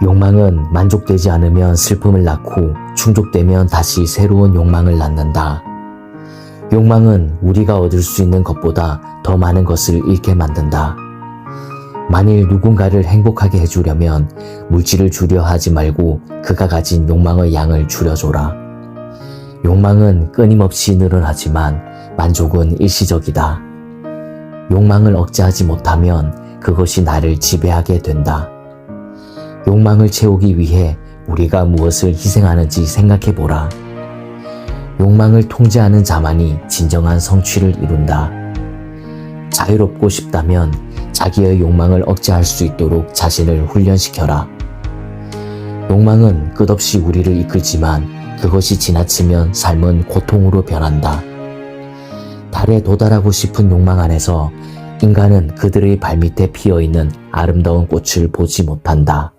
욕망은 만족되지 않으면 슬픔을 낳고 충족되면 다시 새로운 욕망을 낳는다. 욕망은 우리가 얻을 수 있는 것보다 더 많은 것을 잃게 만든다. 만일 누군가를 행복하게 해주려면 물질을 주려 하지 말고 그가 가진 욕망의 양을 줄여줘라. 욕망은 끊임없이 늘어나지만 만족은 일시적이다. 욕망을 억제하지 못하면 그것이 나를 지배하게 된다. 욕망을 채우기 위해 우리가 무엇을 희생하는지 생각해 보라. 욕망을 통제하는 자만이 진정한 성취를 이룬다. 자유롭고 싶다면 자기의 욕망을 억제할 수 있도록 자신을 훈련시켜라. 욕망은 끝없이 우리를 이끌지만 그것이 지나치면 삶은 고통으로 변한다. 달에 도달하고 싶은 욕망 안에서 인간은 그들의 발밑에 피어 있는 아름다운 꽃을 보지 못한다.